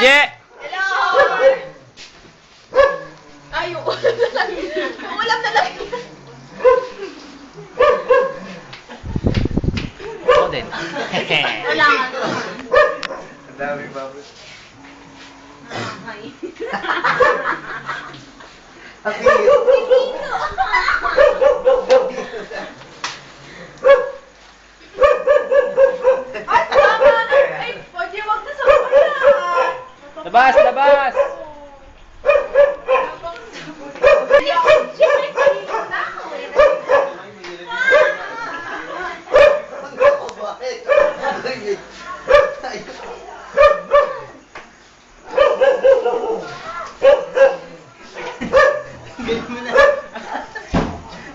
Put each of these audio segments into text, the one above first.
Je! Hello! Ay, yung ulam na lang. Yung ulam na lang. Ako din. Wala nga. Ang dami. Ay. Ang bigat. Ay, tama na. Ay, pwede wag na sa wala. Labas, labas!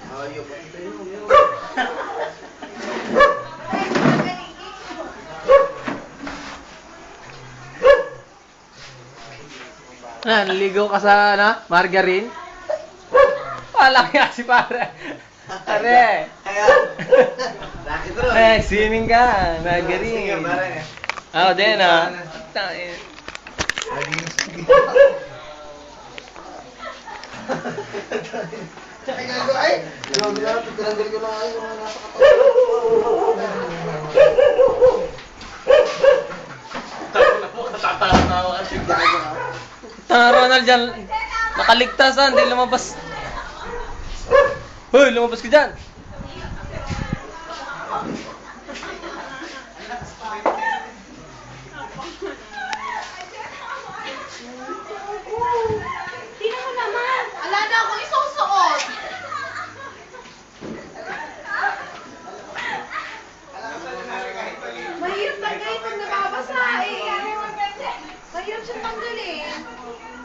Na ako Na, naligaw ka sa, ano, margarine? Wala kaya si pare. Pare. Kaya, Lucky draw. Eh, swimming ka. Margarine. Sige, pare. Ako din, ah. Tangin. Naging sige. Ay, gago, ay! Grabe na, tinanggal ko na ay, mga nasa katawan. Tanga Ronald dyan. Nakaligtas ah, hindi lumabas. Hoy, lumabas ka dyan.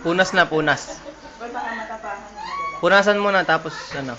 Punas na, punas. Punasan muna tapos ano.